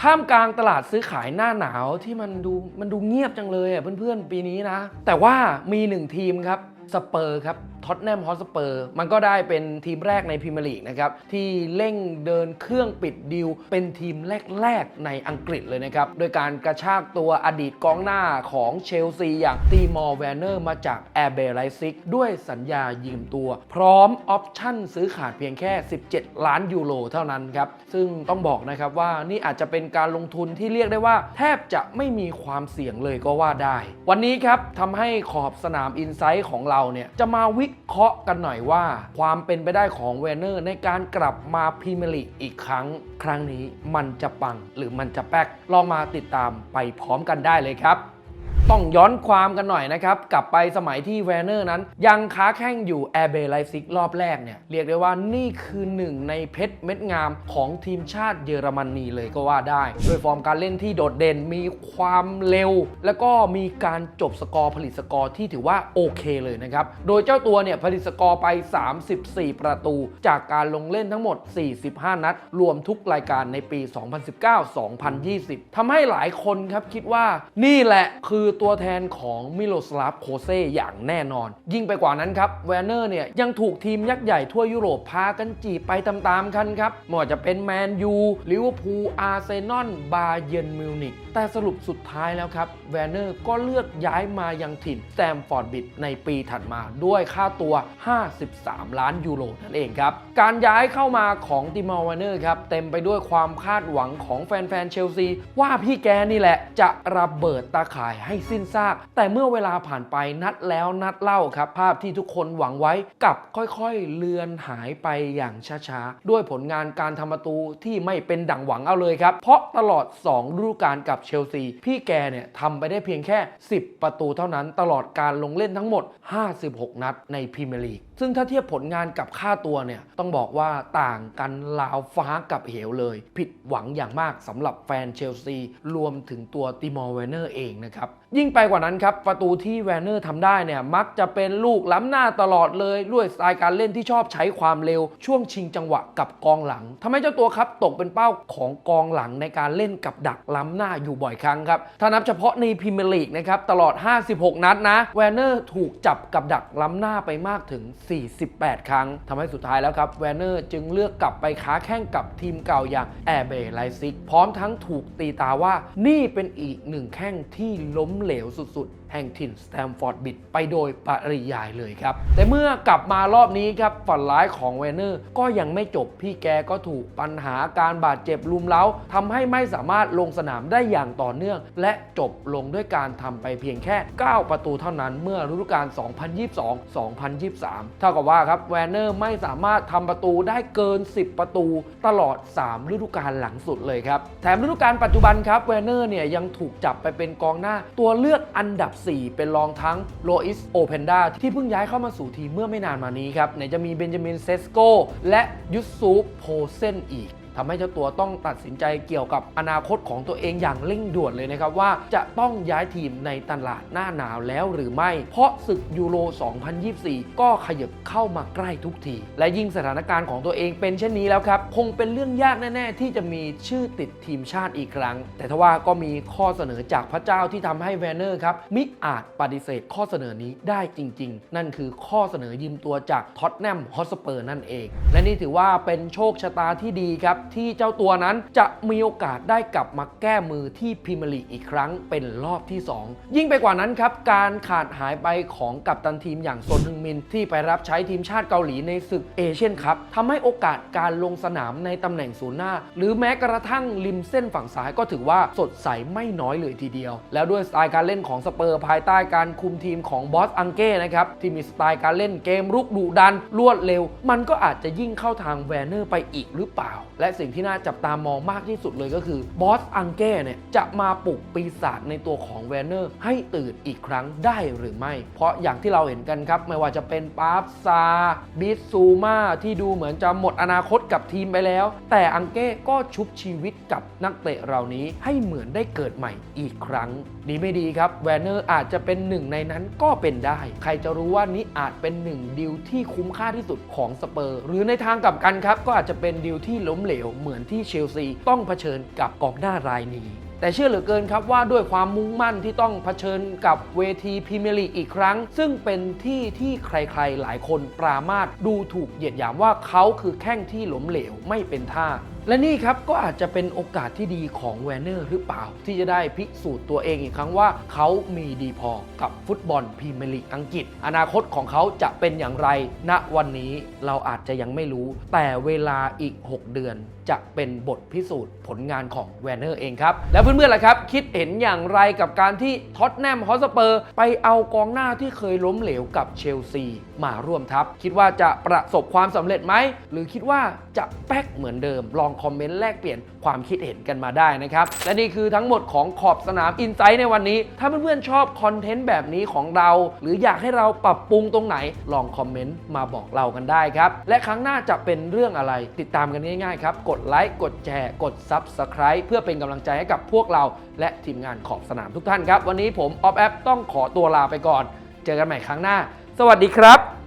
ท่ามกลางตลาดซื้อขายหน้าหนาวที่มันดูมันดูเงียบจังเลยอะเพื่อนๆปีนี้นะ แต่ว่ามีหนึ่งทีมครับสเปอร์ครับ ท็อตแนมฮอสเปอร์มันก็ได้เป็นทีมแรกในพรีเมียร์ลีกนะครับ ที่เร่งเดินเครื่องปิดดิว เป็นทีมแรก ๆ ในอังกฤษเลยนะครับ โดยการกระชากตัวอดีตกองหน้าของเชลซีอย่างตีมอร์แวนเนอร์มาจากแอร์เบลไลซิกด้วยสัญญายืมตัว พร้อมออปชั่นซื้อขาดเพียงแค่ 17 ล้านยูโรเท่านั้นครับ ซึ่งต้องบอกนะครับว่านี่อาจจะเป็นการลงทุนที่เรียกได้ว่า แทบจะไม่มีความเสี่ยงเลยก็ว่าได้ วันนี้ครับทำให้ขอบสนามอินไซต์ของเราเนี่ยจะมาวิเคราะห์กันหน่อยว่า ความเป็นไปได้ของเวเนอร์ในการกลับมาพรีเมียร์ลีกอีกครั้ง ครั้งนี้มันจะปังหรือมันจะแป๊กลองมาติดตามไปพร้อมกันได้เลยครับ ต้องย้อนความกันหน่อยนะครับ กลับไปสมัยที่แวนเนอร์นั้น ยังค้าแข่งอยู่แอร์เบย์ไลซิกรอบแรกเนี่ย เรียกได้ว่านี่คือหนึ่งในเพชรเม็ดงามของทีมชาติเยอรมนีเลยก็ว่าได้โดยฟอร์มการเล่นที่โดดเด่นมีความเร็ว แล้วก็มีการจบสกอร์ผลิตสกอร์ที่ถือว่าโอเคเลยนะครับ โดยเจ้าตัวเนี่ยผลิตสกอร์ไป 34 ประตู จากการลงเล่นทั้งหมด 45 นัด รวมทุกรายการในปี 2019-2020ทำให้หลายคนครับคิดว่านี่แหละคือตัวแทนของมิโลสลาฟโคเซอย่างแน่นอน ยิ่งไปกว่านั้นครับแวนเนอร์เนี่ยยังถูกทีมยักษ์ใหญ่ทั่วยุโรปพากันจีบไปตามๆกันครับไม่ว่าจะเป็นแมนยูลิเวอร์พูลอาร์เซนอลบาเยร์นมิวนิกแต่สรุปสุดท้ายแล้วครับแวนเนอร์ก็เลือกย้ายมายังถิ่นแซมฟอร์ดบิดในปีถัดมาด้วยค่าตัว 53 ล้านยูโรนั่นเองครับ การย้ายเข้ามาของติมอร์แวนเนอร์ครับ เต็มไปด้วยความคาดหวังของแฟนๆเชลซี ว่าพี่แกนี่แหละจะระเบิดตาข่ายให้สิ้นซาก แต่เมื่อเวลาผ่านไปนัดแล้วนัดเล่าครับ ภาพที่ทุกคนหวังไว้กลับค่อยๆ เลือนหายไปอย่างช้าๆ ด้วยผลงานการทำประตูที่ไม่เป็นดั่งหวังเอาเลยครับ เพราะตลอด 2 ฤดูกาลกับเชลซี พี่แกเนี่ยทำไปได้เพียงแค่ 10 ประตูเท่านั้นตลอดการลงเล่นทั้งหมด 56 นัดในพรีเมียร์ลีกซึ่งถ้าเทียบผลงานกับค่าตัวเนี่ยต้องบอกว่าต่างกันลาวฟ้ากับเหวเลย ผิดหวังอย่างมากสำหรับแฟนเชลซี รวมถึงตัวติมอร์เวเนอร์เองนะครับยิ่งไปกว่านั้นครับ ประตูที่แวนเนอร์ทำได้เนี่ยมักจะเป็นลูกล้ำหน้าตลอดเลยด้วยสไตล์การเล่นที่ชอบใช้ความเร็ว ช่วงชิงจังหวะกับกองหลังทำให้เจ้าตัวครับตกเป็นเป้าของกองหลังในการเล่นกับดักล้ำหน้าอยู่บ่อยครั้งครับ ถ้านับเฉพาะในพรีเมียร์ลีกนะครับตลอด 56 นัดนะแวนเนอร์ถูกจับกับดักล้ำหน้าไปมากถึง 48 ครั้งทำให้สุดท้ายแล้วครับแวนเนอร์จึงเลือกกลับไปค้าแข่งกับทีมเก่าอย่างแอร์เบย์ไลซิกพร้อมทั้งถูกตีตาว่านี่เป็นอีกหนึ่งแข้งที่ล้มเหลวสุด แห่งถิ่นสแตมฟอร์ดบิดไปโดยปริยายเลยครับ แต่เมื่อกลับมารอบนี้ครับฝันร้ายของเวนเนอร์ก็ยังไม่จบพี่แกก็ถูกปัญหาการบาดเจ็บลุมเล้าทำให้ไม่สามารถลงสนามได้อย่างต่อเนื่อง และจบลงด้วยการทำไปเพียงแค่ 9 ประตูเท่านั้นเมื่อฤดูกาล 2022-2023 เท่ากับว่าครับแวนเนอร์ไม่สามารถทำประตูได้เกิน 10 ประตูตลอด 3 ฤดูกาลหลังสุดเลยครับ แถมฤดูกาลปัจจุบันครับแวนเนอร์เนี่ยยังถูกจับไปเป็นกองหน้าตัวเลือกอันดับ4 เป็นรองทั้งโลอิสโอเพนดาที่เพิ่งย้ายเข้ามาสู่ทีมเมื่อไม่นานมานี้ครับไหนจะมีเบนจามินเซสโกและยุสซูปโพเซนอีก ทำให้เจ้าตัวต้องตัดสินใจเกี่ยวกับอนาคตของตัวเองอย่างเร่งด่วนเลยนะครับว่าจะต้องย้ายทีมในตลาดหน้าหนาวแล้วหรือไม่ เพราะศึกยูโร 2024 ก็ขยับเข้ามาใกล้ทุกที และยิ่งสถานการณ์ของตัวเองเป็นเช่นนี้แล้วครับ คงเป็นเรื่องยากแน่ ๆ ที่จะมีชื่อติดทีมชาติอีกครั้ง แต่ทว่าก็มีข้อเสนอจากพระเจ้าที่ทำให้แวนเนอร์ครับมิอาจปฏิเสธข้อเสนอนี้ได้จริง ๆ นั่นคือข้อเสนอยืมตัวจากท็อตแนมฮอตสเปอร์นั่นเอง และนี่ถือว่าเป็นโชคชะตาที่ดีครับที่เจ้าตัวนั้นจะมีโอกาสได้กลับมาแก้มือที่พรีเมียร์ลีอีกครั้งเป็นรอบที่ 2 ยิ่งไปกว่านั้นครับ การขาดหายไปของกัปตันทีมอย่างซนฮึงมิน ที่ไปรับใช้ทีมชาติเกาหลีในศึกเอเชียนคัพทำให้โอกาสการลงสนามในตำแหน่งศูนย์หน้า หรือแม้กระทั่งริมเส้นฝั่งซ้ายก็ถือว่าสดใสไม่น้อยเลยทีเดียว แล้วด้วยสไตล์การเล่นของสเปอร์ภายใต้การคุมทีมของบอสอังเก้นะครับที่มีสไตล์การเล่นเกมรุกดุดันรวดเร็ว มันก็อาจจะยิ่งเข้าทางแวนเนอร์ไปอีกหรือเปล่า และสิ่งที่น่าจับตามองมากที่สุดเลยก็คือบอสอังเก้เนี่ยจะมาปลุกปีศาจในตัวของแวนเนอร์ให้ตื่นอีกครั้งได้หรือไม่ เพราะอย่างที่เราเห็นกันครับ ไม่ว่าจะเป็นปาร์ฟซาบิสซูมาที่ดูเหมือนจะหมดอนาคตกับทีมไปแล้ว แต่อังเก้ก็ชุบชีวิตกับนักเตะเหล่านี้ให้เหมือนได้เกิดใหม่อีกครั้ง ดีไม่ดีครับแวนเนอร์อาจจะเป็นหนึ่งในนั้นก็เป็นได้ ใครจะรู้ว่านี้อาจเป็นหนึ่งดีลที่คุ้มค่าที่สุดของสเปอร์ หรือในทางกลับกันครับก็อาจจะเป็นดีลที่ล้มเหลวลเหมือนที่เชลซีต้องเผชิญกับกองหน้ารายนี้ แต่เชื่อเหลือเกินครับว่าด้วยความมุ่งมั่นที่ต้องเผชิญกับเวทีพรีเมียร์ลีกอีกครั้ง ซึ่งเป็นที่ที่ใครๆหลายคนปรามาสดูถูกเหยียดหยามว่าเขาคือแข้งที่หลมเหลวไม่เป็นท่าและนี่ครับก็อาจจะเป็นโอกาสที่ดีของแวนเนอร์หรือเปล่า ที่จะได้พิสูจน์ตัวเองอีกครั้งว่า เขามีดีพอกับฟุตบอลพรีเมียร์ลีกอังกฤษ อนาคตของเขาจะเป็นอย่างไร ณวันนี้เราอาจจะยังไม่รู้ แต่เวลาอีก 6 เดือนจะเป็นบทพิสูจน์ผลงานของแวนเนอร์เองครับ แล้วเพื่อนๆล่ะครับ คิดเห็นอย่างไรกับการที่ท็อตแนมฮอสเปอร์ ไปเอากองหน้าที่เคยล้มเหลวกับเชลซีมาร่วมทัพคิดว่าจะประสบความสำเร็จไหมหรือคิดว่าจะแป๊กเหมือนเดิมลองคอมเมนต์แลกเปลี่ยนความคิดเห็นกันมาได้นะครับ และนี่คือทั้งหมดของขอบสนามอินไซต์ในวันนี้ ถ้าเพื่อนๆชอบคอนเทนต์แบบนี้ของเรา หรืออยากให้เราปรับปรุงตรงไหน ลองคอมเมนต์มาบอกเรากันได้ครับ และครั้งหน้าจะเป็นเรื่องอะไร ติดตามกันง่ายๆครับ กดไลค์ กดแชร์ กด Subscribe เพื่อเป็นกำลังใจให้กับพวกเรา และทีมงานขอบสนามทุกท่านครับ วันนี้ผมออฟแอปต้องขอตัวลาไปก่อน เจอกันใหม่ครั้งหน้า สวัสดีครับ